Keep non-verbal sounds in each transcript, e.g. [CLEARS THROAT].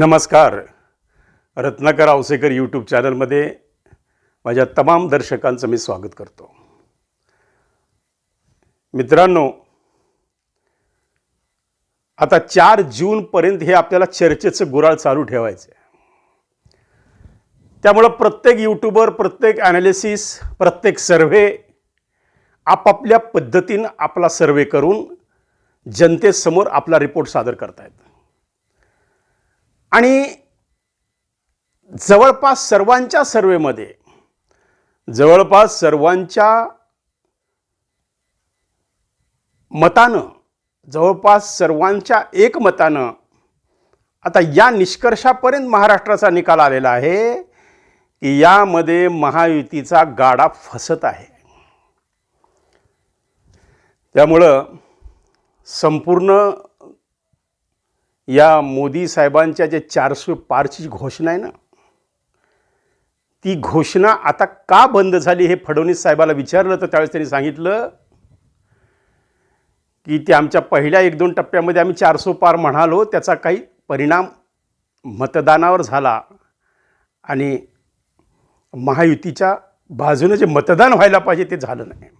नमस्कार. रत्नाकर आवसेकर यूट्यूब चॅनलमध्ये माझ्या तमाम दर्शकांचं मी स्वागत करतो. मित्रांनो आता चार जूनपर्यंत हे आपल्याला चर्चेचं गुराळ चालू ठेवायचं आहे त्यामुळं प्रत्येक यूट्यूबर प्रत्येक ॲनालिसिस प्रत्येक सर्व्हे आपापल्या पद्धतीनं आपला सर्वे करून जनतेसमोर आपला रिपोर्ट सादर करतायत. आणि जवळपास सर्वांच्या सर्वेमध्ये जवळपास सर्वांच्या मतानं जवळपास सर्वांच्या एकमतानं आता या निष्कर्षापर्यंत महाराष्ट्राचा निकाल आलेला आहे की यामध्ये महायुतीचा गाडा फसत आहे. त्यामुळं संपूर्ण या मोदी साहेबांच्या जे चारशे पारची घोषणा आहे ना ती घोषणा आता का बंद झाली हे फडणवीस साहेबाला विचारलं तर त्यावेळेस त्यांनी सांगितलं की ते आमच्या पहिल्या एक दोन टप्प्यामध्ये आम्ही चारसो पार म्हणालो त्याचा काही परिणाम मतदानावर झाला आणि महायुतीच्या बाजूनं जे मतदान व्हायला पाहिजे ते झालं नाही.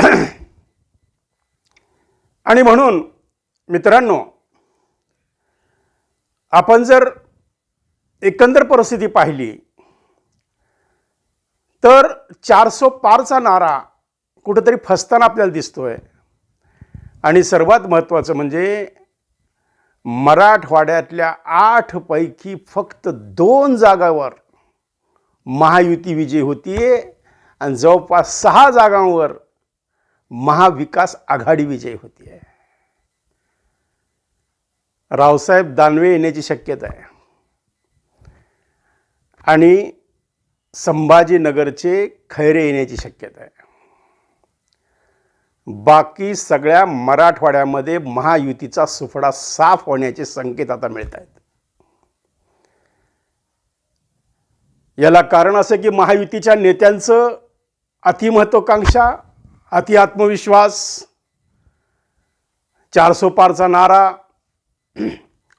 [CLEARS THROAT] आणि म्हणून मित्रांनो आपण जर एकंदर परिस्थिती पाहिली तर चारसो पारचा नारा कुठंतरी फसताना आपल्याला दिसतोय. आणि सर्वात महत्त्वाचं म्हणजे मराठवाड्यातल्या आठपैकी फक्त दोन जागावर महायुती विजय होतीये आणि जवळपास सहा जागांवर महाविकास आघाडी विजय होती आहे रावसाहेब दानवे येण्याची शक्यता आहे. आणि संभाजीनगरचे खैरे येण्याची शक्यता आहे. बाकी सगळ्या मराठवाड्यामध्ये महायुतीचा सुफडा साफ होण्याचे संकेत आता मिळत आहेत याला कारण असं की महायुतीच्या नेत्यांचं अतिमहत्वाकांक्षा अति आत्मविश्वास चारसो पारचा नारा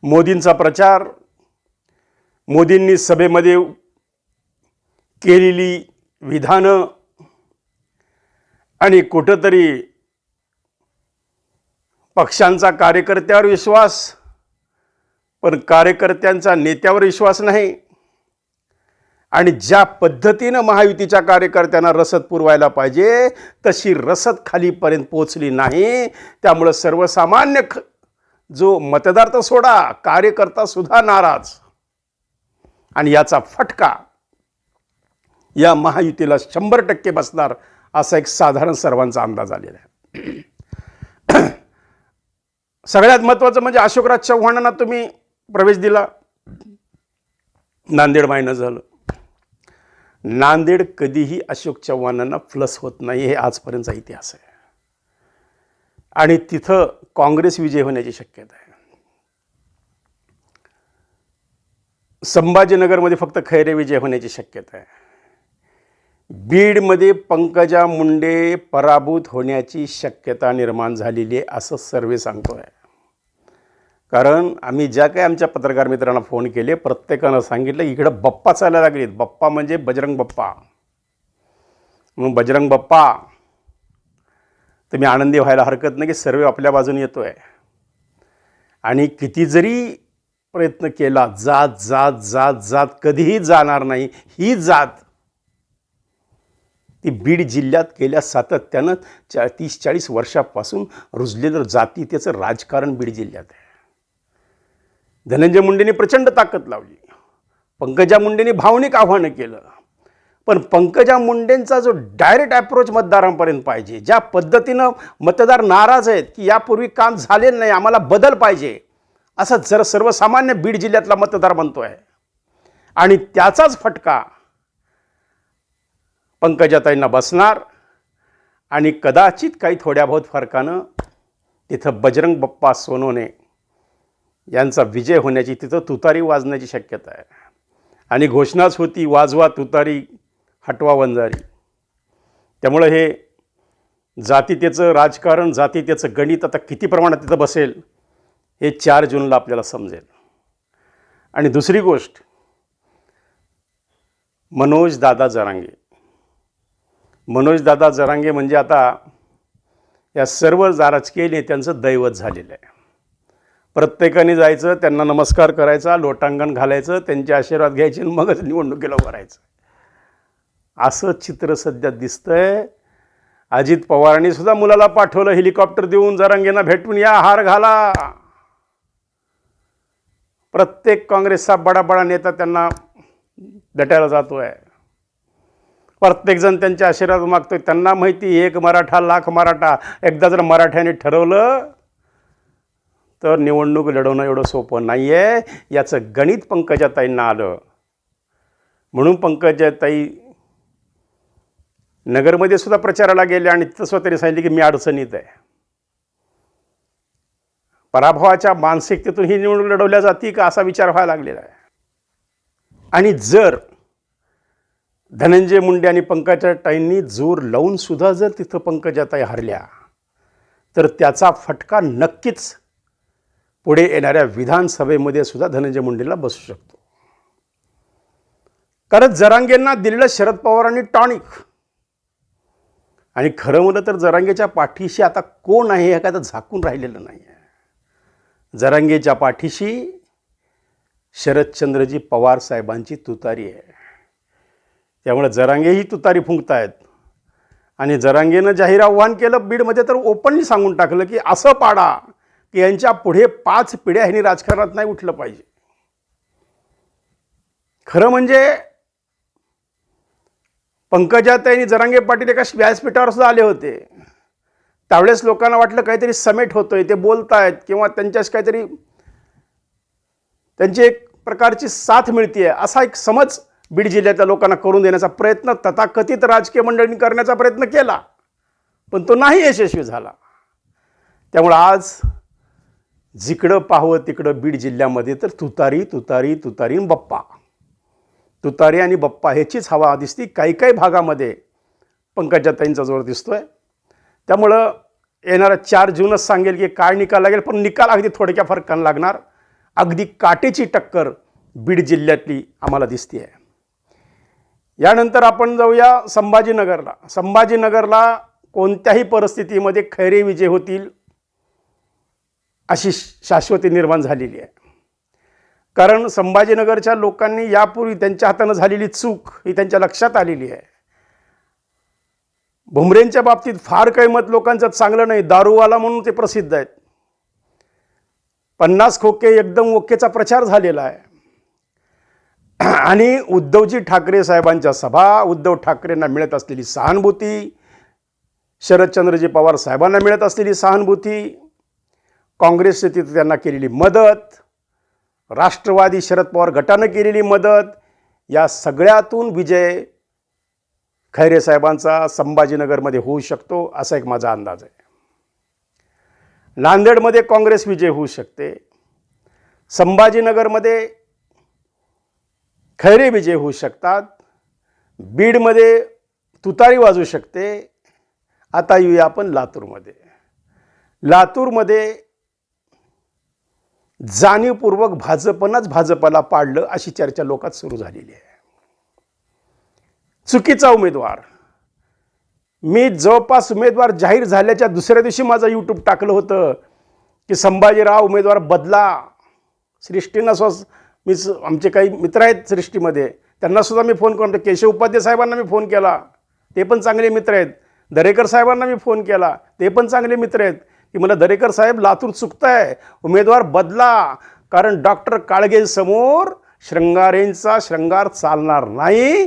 मोदींचा प्रचार मोदींनी सभेमध्ये केलेली विधानं आणि कुठंतरी पक्षांचा कार्यकर्त्यावर विश्वास पण कार्यकर्त्यांचा नेत्यावर विश्वास नाही. आणि ज्या पद्धतीनं महायुतीच्या कार्यकर्त्यांना रसद पुरवायला पाहिजे तशी रसद खालीपर्यंत पोचली नाही. त्यामुळं सर्वसामान्य ख जो मतदार तर सोडा कार्यकर्ता सुद्धा नाराज. आणि याचा फटका या महायुतीला शंभर टक्के बसणार असा एक साधारण सर्वांचा अंदाज आलेला आहे. [CLEARS THROAT] सगळ्यात महत्त्वाचं म्हणजे अशोकराज चव्हाणांना तुम्ही प्रवेश दिला. नांदेड मायनं झालं. नांदेड कधीही अशोक चव्हाणांना प्लस होत नाही हे आजपर्यंतचा इतिहास आहे. आणि तिथं काँग्रेस विजय होण्याची शक्यता आहे. संभाजीनगरमध्ये फक्त खैरे विजय होण्याची शक्यता आहे. बीडमध्ये पंकजा मुंडे पराभूत होण्याची शक्यता निर्माण झालेली आहे असं सर्वे सांगतो आहे कारण आम्ही ज्या काही आमच्या पत्रकार मित्रांना फोन केले प्रत्येकानं सांगितलं इकडं बप्पा चालायला लागलीत. बप्पा म्हणजे बजरंग बप्पा. म्हणून बजरंग बप्पा तर मी आनंदी व्हायला हरकत नाही की सर्व आपल्या बाजूने येतो आहे आणि किती जरी प्रयत्न केला जात जात जात जात कधीही जाणार नाही ही जात ती बीड जिल्ह्यात गेल्या सातत्यानं चा तीस चाळीस वर्षापासून रुजलेलं जातीतेचं राजकारण बीड जिल्ह्यात आहे. धनंजय मुंडेंनी प्रचंड ताकद लावली. पंकजा मुंडेंनी भावनिक आव्हानं केलं. पण पंकजा मुंडेंचा जो डायरेक्ट अप्रोच मतदारांपर्यंत पाहिजे ज्या पद्धतीनं मतदार नाराज आहेत की यापूर्वी काम झाले नाही आम्हाला बदल पाहिजे असा जर सर्वसामान्य बीड जिल्ह्यातला मतदार बनतो आहे आणि त्याचाच फटका पंकजाताईंना बसणार आणि कदाचित काही थोड्या बहुत फरकानं तिथं बजरंग बप्पा सोनवणे यांचा विजय होण्याची तिथं तुतारी वाजण्याची शक्यता आहे. आणि घोषणाच होती वाजवा तुतारी हटवा वंजारी. त्यामुळं हे जातीतेचं राजकारण जातीतेचं गणित आता किती प्रमाणात तिथं बसेल हे चार जूनला आपल्याला समजेल. आणि दुसरी गोष्ट मनोज दादा जरांगे. मनोज दादा जरांगे म्हणजे आता या सर्व जा- राजकीय नेत्यांचं दैवत झालेलं आहे. प्रत्येकाने जायचं त्यांना नमस्कार करायचा लोटांगण घालायचं त्यांचे आशीर्वाद घ्यायचे आणि मगच निवडणुकीला उभारायचं असं चित्र सध्या दिसतंय. अजित पवारांनी सुद्धा मुलाला पाठवलं हेलिकॉप्टर देऊन जरांगेंना भेटून या हार घाला. प्रत्येक काँग्रेसचा बडा बडा नेता त्यांना भेटायला जातोय. प्रत्येकजण त्यांच्या आशीर्वाद मागतोय. त्यांना माहिती एक मराठा लाख मराठा एकदा जर मराठ्याने ठरवलं तर निवडणूक लढवणं एवढं सोपं नाही आहे याचं गणित पंकजाताईंना आलं. म्हणून पंकजाताई नगरमध्ये सुद्धा प्रचाराला गेले आणि तसं त्यांनी सांगितले की मी अडचणीत आहे. पराभवाच्या मानसिकतेतून ही निवडणूक लढवल्या जाते का असा विचार व्हायला लागलेला आहे. आणि जर धनंजय मुंडे आणि पंकजाताईंनी जोर लावून सुद्धा जर तिथं पंकजाताई हरल्या तर त्याचा फटका नक्कीच पुढे येणाऱ्या विधानसभेमध्ये सुद्धा धनंजय मुंडेला बसू शकतो. कारण जरांगेंना दिलेलं शरद पवारांनी टॉनिक आणि खरं म्हणलं तर जरांगेच्या पाठीशी आता कोण आहे हे काय तर झाकून राहिलेलं नाही आहे. जरांगेच्या पाठीशी शरदचंद्रजी पवार साहेबांची तुतारी आहे. त्यामुळे जरांगेही तुतारी फुंकतायत. आणि जरांगेनं जाहीर आव्हान केलं बीडमध्ये तर ओपनली सांगून टाकलं की असं पाडा की यांच्या पुढे पाच पिढ्या ह्यांनी राजकारणात नाही उठलं पाहिजे. खरं म्हणजे पंकजाताईंनी जरांगे पाटील एका व्यासपीठावर सुद्धा आले होते. त्यावेळेस लोकांना वाटलं काहीतरी समेट होतोय ते बोलतायत किंवा त्यांच्याशी काहीतरी त्यांची एक प्रकारची साथ मिळते असा एक समज बीड जिल्ह्यातल्या लोकांना करून देण्याचा प्रयत्न तथाकथित राजकीय मंडळींनी करण्याचा प्रयत्न केला. पण तो नाही यशस्वी झाला. त्यामुळं आज जिकडं पाहावं तिकडं बीड जिल्ह्यामध्ये तर तुतारी तुतारी तुतारी बप्पा. तुतारी आणि बप्पा ह्याचीच हवा दिसती काही काही भागामध्ये पंकजाताईंचा जोर दिसतोय. त्यामुळं येणारा चार जूनच सांगेल की काय निकाल लागेल पण निकाल अगदी थोडक्या फरकानं लागणार. अगदी काटेची टक्कर बीड जिल्ह्यातली आम्हाला दिसते आहे यानंतर आपण जाऊया संभाजीनगरला. संभाजीनगरला कोणत्याही परिस्थितीमध्ये खैरे विजय होतील अशी शाश्वती निर्माण झालेली आहे. कारण संभाजीनगरच्या लोकांनी यापूर्वी त्यांच्या हातानं झालेली चूक ही त्यांच्या लक्षात आलेली आहे. भुमरेंच्या बाबतीत फार काही मत लोकांचं चांगलं नाही. दारूवाला म्हणून ते प्रसिद्ध आहेत. पन्नास खोके एकदम ओकेचा प्रचार झालेला आहे. आणि उद्धवजी ठाकरे साहेबांच्या सभा उद्धव ठाकरेंना मिळत असलेली सहानुभूती शरदचंद्रजी पवार साहेबांना मिळत असलेली सहानुभूती काँग्रेसने तिथं त्यांना केलेली मदत राष्ट्रवादी शरद पवार गटानं केलेली मदत या सगळ्यातून विजय खैरे साहेबांचा संभाजीनगरमध्ये होऊ शकतो असा एक माझा अंदाज आहे. नांदेडमध्ये काँग्रेस विजय होऊ शकते. संभाजीनगरमध्ये खैरे विजय होऊ शकतात. बीडमध्ये तुतारी वाजू शकते. आता येऊया आपण लातूरमध्ये. लातूरमध्ये जाणीवपूर्वक भाजपनंच भाजपला पाडलं अशी चर्चा लोकात सुरू झालेली आहे. चुकीचा उमेदवार. मी जवळपास उमेदवार जाहीर झाल्याच्या दुसऱ्या दिवशी माझं यूट्यूब टाकलं होतं की संभाजीराव उमेदवार बदला. सृष्टीनं स्वस मी स- आमचे काही मित्र आहेत सृष्टीमध्ये त्यांनासुद्धा मी फोन करून केशव उपाध्याय साहेबांना मी फोन केला. ते पण चांगले मित्र आहेत. दरेकर साहेबांना मी फोन केला. ते पण चांगले मित्र आहेत. की मला दरेकर साहेब लातूर चुकताय उमेदवार बदला. कारण डॉक्टर काळगेंसमोर श्रंगारेंचा श्रंगार चालणार नाही.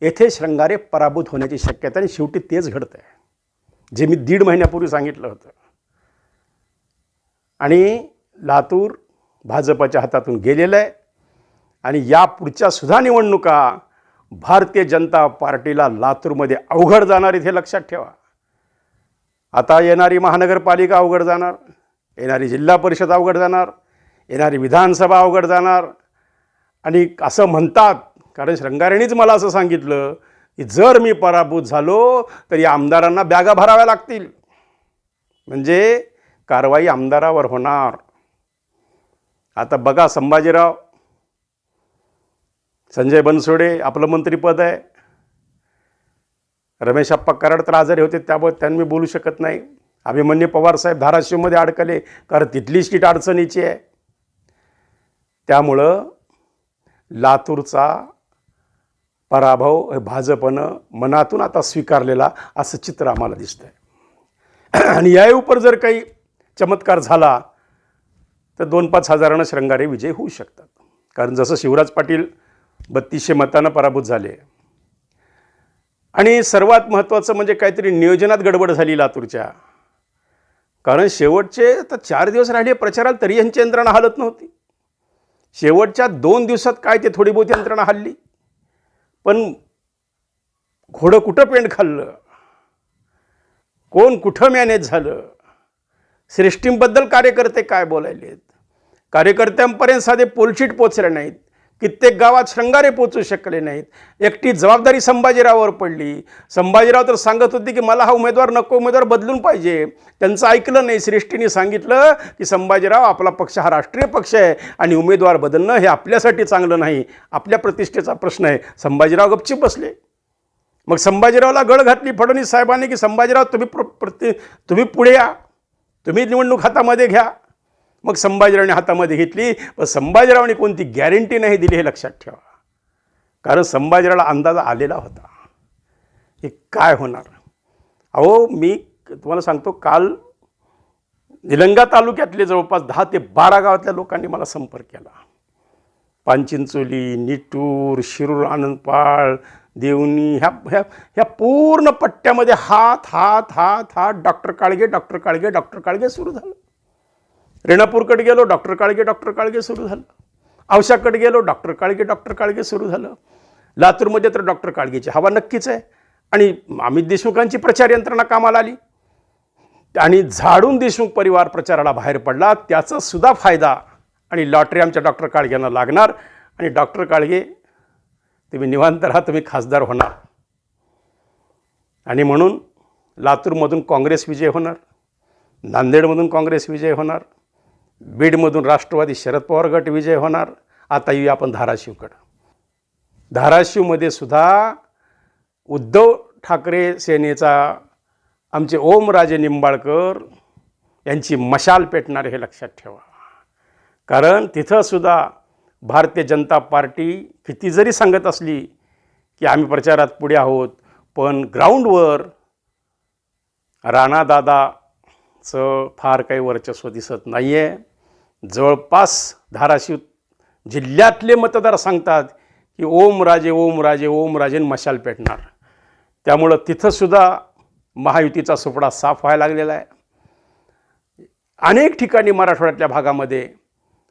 येथे श्रृंगारे पराभूत होण्याची शक्यता आणि शेवटी तेच घडतं आहे जे मी दीड महिन्यापूर्वी सांगितलं होतं. आणि लातूर भाजपच्या हातातून गेलेलं आहे. आणि या पुढच्या सुद्धा निवडणुका भारतीय जनता पार्टीला लातूरमध्ये अवघड जाणार इथे लक्षात ठेवा. आता येणारी महानगरपालिका अवघड जाणार येणारी जिल्हा परिषद अवघड जाणार येणारी विधानसभा अवघड जाणार. आणि असं म्हणतात कारण श्रंगारेणीच मला असं सांगितलं की जर मी पराभूत झालो तर या आमदारांना बॅगा भराव्या लागतील. म्हणजे कारवाई आमदारावर होणार. आता बघा संभाजीराव संजय बनसोडे आपलं मंत्रीपद आहे. रमेश अप्पा कराड तर आजारी होते त्यामुळे त्यांनी मी बोलू शकत नाही. अभिमन्यू पवारसाहेब धाराशिवमध्ये अडकले कारण तिथली सीट अडचणीची आहे. त्यामुळं लातूरचा पराभव हे भाजपनं मनातून आता स्वीकारलेला असं चित्र आम्हाला दिसतं आहे आणि या उपर जर काही चमत्कार झाला तर दोन पाच हजारानं श्रंगारे विजय होऊ शकतात. कारण जसं शिवराज पाटील बत्तीसशे मतानं पराभूत झाले आणि सर्वात महत्त्वाचं म्हणजे काहीतरी नियोजनात गडबड झाली लातूरच्या. कारण शेवटचे आता चार दिवस राहिले प्रचाराला तरी यांची यंत्रणा हलत नव्हती. शेवटच्या दोन दिवसात काय ते थोडी बहुत यंत्रणा हल्ली. पण घोडं कुठं पेंट खाल्लं? कोण कुठं मॅनेज झालं? सिस्टीमबद्दल कार्यकर्ते काय बोलायलेत? कार्यकर्त्यांपर्यंत साधे पोलशीट पोचले नाहीत. कित्येक गावात श्रंगारे पोचू शकले नाहीत. एकटी जबाबदारी संभाजीरावावर पडली. संभाजीराव तर सांगत होते की मला हा उमेदवार नको उमेदवार बदलून पाहिजे. त्यांचं ऐकलं नाही. श्रेष्ठीने सांगितलं की संभाजीराव आपला पक्ष हा राष्ट्रीय पक्ष आहे आणि उमेदवार बदलणं हे आपल्यासाठी चांगलं नाही. आपल्या प्रतिष्ठेचा प्रश्न आहे. संभाजीराव गपचीप बसले. मग संभाजीरावला गळ घातली. फडणवीस साहेबांनी की संभाजीराव तुम्ही प्र प्रति तुम्ही पुढे या. तुम्ही निवडणूक हातामध्ये घ्या. मग संभाजीरावने हातामध्ये घेतली. पण संभाजीरावने कोणती गॅरंटी नाही दिली हे लक्षात ठेवा. कारण संभाजीरावला अंदाज आलेला होता. हे काय होणार? अहो मी तुम्हाला सांगतो काल निलंगा तालुक्यातले जवळपास दहा ते बारा गावातल्या लोकांनी मला संपर्क केला. पांचिंचोली निटूर शिरूर आनंदपाळ देवणी ह्या ह्या ह्या पूर्ण पट्ट्यामध्ये हात हात हात हात doctor Kalge doctor Kalge doctor Kalge सुरू झालं. रेणापूरकडे गेलो डॉक्टर काळगे डॉक्टर काळगे सुरू झालं. औशाकडे गेलो डॉक्टर काळगे डॉक्टर काळगे सुरू झालं. लातूरमध्ये तर डॉक्टर काळगेची हवा नक्कीच आहे. आणि अमित देशमुखांची प्रचार यंत्रणा कामाला आली. आणि झाडून देशमुख परिवार प्रचाराला बाहेर पडला त्याचा सुद्धा फायदा आणि लॉटरी आमच्या डॉक्टर काळग्यांना लागणार. आणि डॉक्टर काळगे तुम्ही निवांत राहा तुम्ही खासदार होणार. आणि म्हणून लातूरमधून काँग्रेस विजय होणार. नांदेडमधून काँग्रेस विजय होणार. बीडमधून राष्ट्रवादी शरद पवार गट विजय होणार. आता येऊया आपण धाराशिवकडं. धाराशिवमध्ये सुद्धा उद्धव ठाकरे सेनेचा आमचे ओमराजे निंबाळकर यांची मशाल पेटणार हे लक्षात ठेवा. कारण तिथंसुद्धा भारतीय जनता पार्टी किती जरी सांगत असली की आम्ही प्रचारात पुढे आहोत पण ग्राउंडवर राणादादाचं फार काही वर्चस्व दिसत नाही आहे जवळपास धाराशिव जिल्ह्यातले मतदार सांगतात की ओम राजे ओम राजे ओम राजेन मशाल पेटणार. त्यामुळं तिथंसुद्धा महायुतीचा सुपडा साफ व्हायला लागलेला आहे. अनेक ठिकाणी मराठवाड्यातल्या भागामध्ये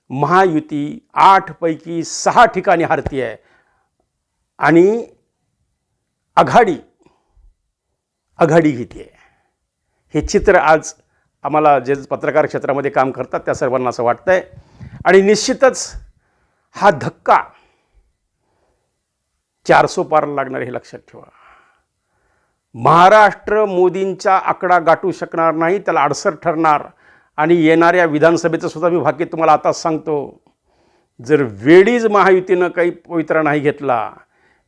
महायुती आठपैकी सहा ठिकाणी हारती आहे. आणि आघाडी आघाडी घेते आहे हे चित्र आज आम्हाला जे पत्रकार क्षेत्रामध्ये काम करतात त्या सर्वांना असं वाटतं आहे आणि निश्चितच हा धक्का चारसो पार लागणार हे लक्षात ठेवा. महाराष्ट्र मोदींचा आकडा गाठू शकणार नाही त्याला अडसर ठरणार आणि येणाऱ्या विधानसभेचं सुद्धा मी भाग्य तुम्हाला आताच सांगतो. जर वेळीच महायुतीनं काही पवित्रा नाही घेतला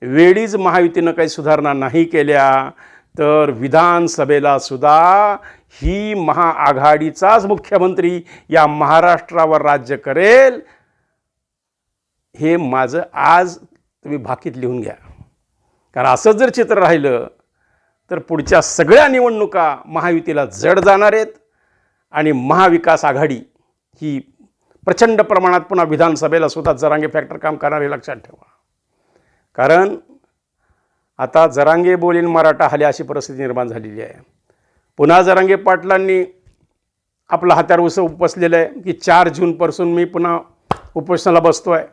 वेळीच महायुतीनं काही सुधारणा नाही केल्या तर विधानसभेला सुद्धा ही महाआघाडीचाच मुख्यमंत्री या महाराष्ट्रावर राज्य करेल. हे माझं आज तुम्ही भाकीत लिहून घ्या. कारण असं जर चित्र राहिलं तर पुढच्या सगळ्या निवडणुका महायुतीला जड जाणार आहेत आणि महाविकास आघाडी ही प्रचंड प्रमाणात पुन्हा विधानसभेला सुद्धा जरांगे फॅक्टर काम करणार हे लक्षात ठेवा. कारण आता जरांगे बोलीन मराठा हले अशी परिस्थिती निर्माण झालेली आहे. पुन्हा जरांगे पाटलांनी आपला हात्यार उसं उपसलेलं आहे की चार जूनपासून मी पुन्हा उपोषणाला बसतो आहे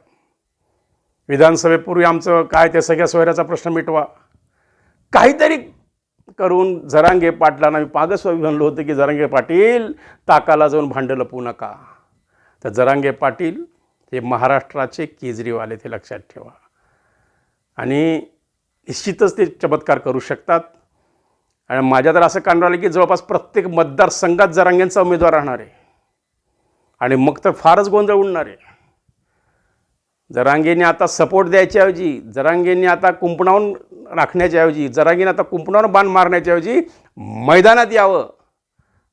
विधानसभेपूर्वी आमचं काय ते सगळ्या सोयऱ्याचा प्रश्न मिटवा. काहीतरी करून जरांगे पाटलांना मी पागस्वामी म्हणलो होतं की जरांगे पाटील ताकाला जाऊन भांडं लपवू नका. तर जरांगे पाटील हे महाराष्ट्राचे केजरीवाल ते लक्षात ठेवा. आणि निश्चितच ते चमत्कार करू शकतात. आणि माझ्या तर असं कान राहिलं की जवळपास प्रत्येक मतदारसंघात जरांगेंचा उमेदवार राहणार आहे. आणि मग तर फारच गोंधळ उडणार आहे. जरांगेने आता सपोर्ट द्यायच्याऐवजी जरांगेने आता कुंपणावून राखण्याच्याऐवजी जरांगेने आता कुंपणावर बाण मारण्याच्याऐवजी मैदानात यावं.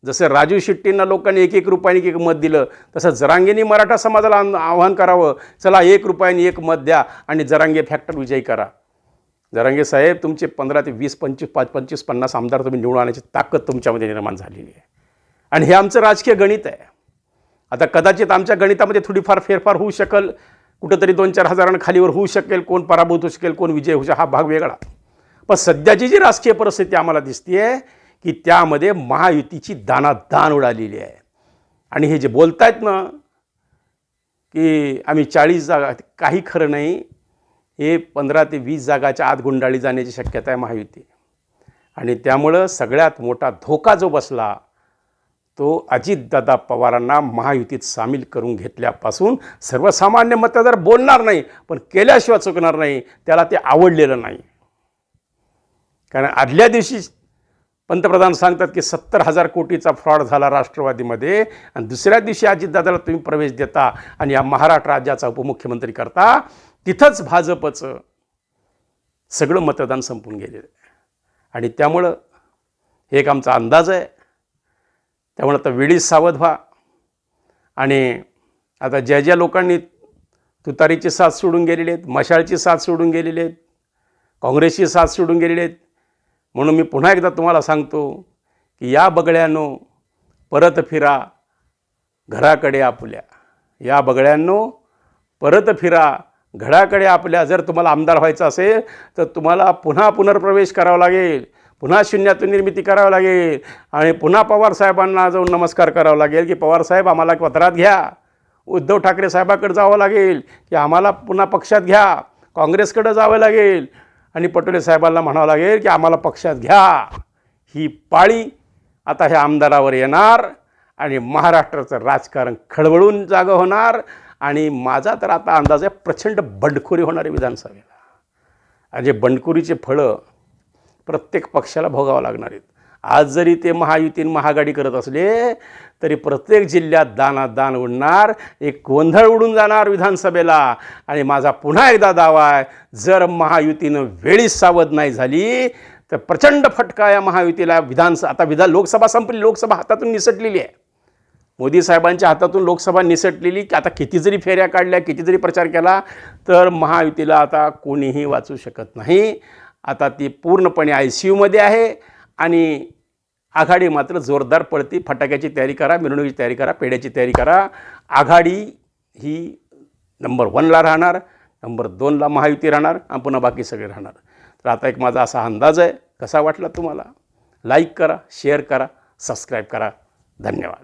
जसं राजू शेट्टींना लोकांनी एक एक रुपयाने एक एक मत दिलं तसं जरांगेनी मराठा समाजाला आव्हान आवाहन करावं. चला एक रुपयाने एक मत द्या आणि जरांगे फॅक्टर विजयी करा. जरांगे साहेब तुमचे पंधरा ते वीस पंचवीस पाच पंचवीस पन्नास आमदार तुम्ही निवडून आणण्याची ताकद तुमच्यामध्ये निर्माण झालेली आहे. आणि हे आमचं राजकीय गणित आहे. आता कदाचित आमच्या गणितामध्ये थोडीफार फेरफार होऊ शकेल कुठंतरी दोन चार हजारांना खालीवर होऊ शकेल कोण पराभूत होऊ शकेल कोण विजय होऊ शकेल हा भाग वेगळा. पण सध्याची जी राजकीय परिस्थिती आम्हाला दिसते की त्यामध्ये महायुतीची दानादान उडालेली आहे. आणि हे जे बोलतायत ना की आम्ही चाळीस जागा काही खरं नाही हे पंधरा ते वीस जागाच्या आत गुंडाळी जाण्याची शक्यता आहे महायुती. आणि त्यामुळं सगळ्यात मोठा धोका जो बसला तो अजितदादा पवारांना महायुतीत सामील करून घेतल्यापासून सर्वसामान्य मतदार बोलणार नाही पण केल्याशिवाय चुकणार नाही त्याला ते आवडलेलं नाही. कारण आदल्या दिवशी पंतप्रधान सांगतात की सत्तर हजार कोटीचा फ्रॉड झाला राष्ट्रवादीमध्ये आणि दुसऱ्या दिवशी अजितदादाला तुम्ही प्रवेश देता आणि या महाराष्ट्र राज्याचा उपमुख्यमंत्री करता तिथंच भाजपचं सगळं मतदान संपून गेलेलं आहे. आणि त्यामुळं हे एक आमचा अंदाज आहे. त्यामुळे आता वेळीच सावध व्हा. आणि आता ज्या ज्या लोकांनी तुतारीची साथ सोडून गेलेले आहेत मशाळची साथ सोडून गेलेले आहेत काँग्रेसची साथ सोडून गेलेले आहेत म्हणून मी पुन्हा एकदा तुम्हाला सांगतो की या बगळ्यांनो परत फिरा घराकडे आपल्या. या बगळ्यांनो परत फिरा घडाकडे आपल्या जर तुम्हाला आमदार व्हायचं असेल तर तुम्हाला पुन्हा पुनर्प्रवेश करावा लागेल. पुन्हा शून्यातून निर्मिती करावी लागेल. आणि पुन्हा पवारसाहेबांना जाऊन नमस्कार करावा लागेल की पवारसाहेब आम्हाला पत्रात घ्या. उद्धव ठाकरे साहेबाकडे जावं लागेल की आम्हाला पुन्हा पक्षात घ्या. काँग्रेसकडं जावं लागेल. आणि पटोले साहेबांना म्हणावं लागेल की आम्हाला पक्षात घ्या. ही पाळी आता ह्या आमदारावर येणार आणि महाराष्ट्राचं राजकारण खळबळून जागं होणार. आणि माझा तर आता अंदाज आहे प्रचंड बंडखोरी होणारे विधानसभेला. आणि जे बंडखोरीचे फळं प्रत्येक पक्षाला भोगावं लागणार आहेत. आज जरी ते महायुतीन महागाडी करत असले तरी प्रत्येक जिल्ह्यात दाना दान उडणार एक गोंधळ उडून जाणार विधानसभेला. आणि माझा पुन्हा एकदा दावा आहे जर महायुतीनं वेळीच सावध नाही झाली तर प्रचंड फटका या महायुतीला विधानस आता विधान लोकसभा संपली लोकसभा हातातून निसटलेली आहे. मोदी साहेबांच्या हातातून लोकसभा निसटलेली की आता किती जरी फेऱ्या काढल्या किती जरी प्रचार केला तर महायुतीला आता कोणीही वाचू शकत नाही. आता ती पूर्णपणे आय सी यूमध्ये आहे आणि आघाडी मात्र जोरदार पडती फटाक्याची तयारी करा मिरवणुकीची तयारी करा पेढ्याची तयारी करा. आघाडी ही नंबर वनला राहणार नंबर दोनला महायुती राहणार आणि पुन्हा बाकी सगळे राहणार. तर आता एक माझा असा अंदाज आहे. कसा वाटला तुम्हाला? लाईक करा शेअर करा सबस्क्राईब करा. धन्यवाद.